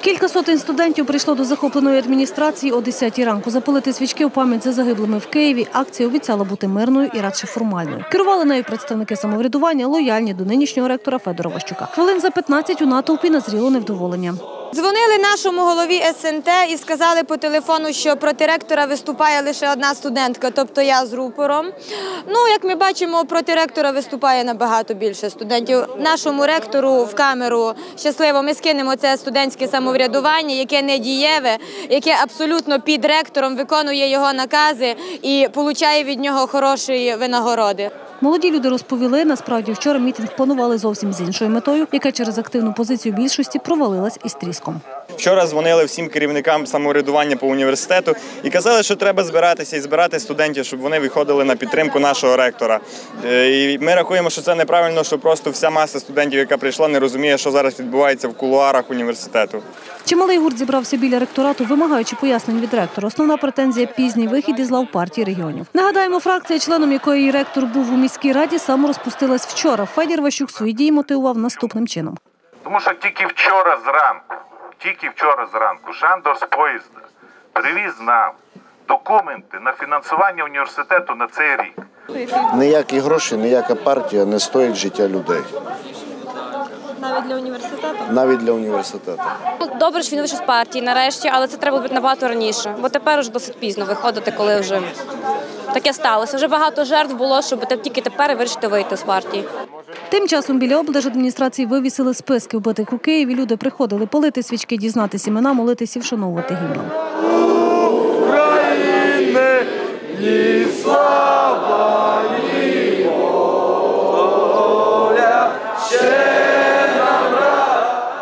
Кілька сотень студентів прийшло до захопленої адміністрації о 10 ранку. Запалити свічки у пам'ять за загиблими в Києві. Акція обіцяла бути мирною і радше формальною. Керували нею представники самоврядування, лояльні до нинішнього ректора Федора Ващука. Хвилин за 15 у натовпі назріло невдоволення. Дзвонили нашому голові СНТ і сказали по телефону, що проти ректора виступає лише одна студентка, тобто я з рупором. Ну, як ми бачимо, проти ректора виступає набагато більше студентів. Нашому ректору в камеру щасливо ми скинемо це студентське самоврядування, яке не дієве, яке абсолютно під ректором виконує його накази і отримує від нього хороші винагороди. Молоді люди розповіли, насправді вчора мітинг планували зовсім з іншою метою, яка через активну позицію більшості провалилась із тріском. Вчора дзвонили всім керівникам самоврядування по університету і казали, що треба збиратися і збирати студентів, щоб вони виходили на підтримку нашого ректора. Е, І ми рахуємо, що це неправильно, що просто вся маса студентів, яка прийшла, не розуміє, що зараз відбувається в кулуарах університету. Чималий гурт зібрався біля ректорату, вимагаючи пояснень від ректора. Основна претензія пізній вихід із лав партії регіонів. Нагадаємо, фракція, членом якої ректор був у міській раді, саморозпустилась вчора. Федір Ващук свої дії мотивував наступним чином. Тому що тільки вчора зранку, тільки вчора зранку Шандор з поїзда привіз нам документи на фінансування університету на цей рік. Ніякі гроші, ніяка партія не стоїть життя людей. Навіть для університету. Навіть для університету. Ну, Добре, що він вийшов з партії нарешті, але це треба робити набагато раніше, бо тепер вже досить пізно виходити, коли вже таке сталося. Вже багато жертв було, щоб тільки тепер вирішити вийти з партії. Тим часом біля облдержадміністрації вивісили списки вбитих у Києві. Люди приходили полити свічки, дізнатися імена, молитися і вшановувати гімном.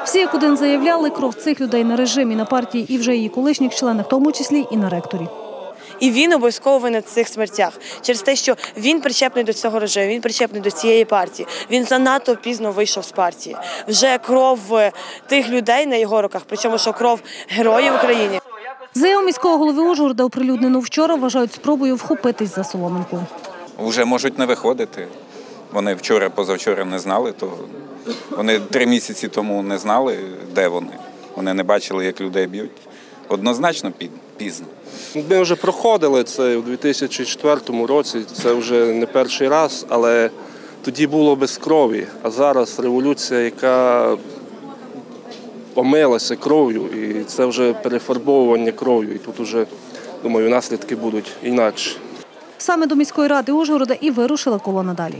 Всі як один заявляли, кров цих людей на режимі, на партії і вже її колишніх членах, в тому числі і на ректорі. І він обов'язково винен в цих смертях через те, що він причепний до цього режиму, він причепний до цієї партії. Він занадто пізно вийшов з партії. Вже кров е, тих людей на його руках, причому що кров героїв України. Заяву міського голови Ужгорода оприлюднену вчора вважають спробою вхопитись за соломинку. вже можуть не виходити. Вони вчора, позавчора не знали, то вони три місяці тому не знали, де вони. Вони не бачили, як людей б'ють. Однозначно пізно. Ми вже проходили це у 2004 році. Це вже не перший раз, але тоді було без крові. А зараз революція, яка омилася кров'ю, і це вже перефарбовування кров'ю. І тут вже думаю, наслідки будуть інакші. Саме до міської ради Ужгорода і вирушила колона далі.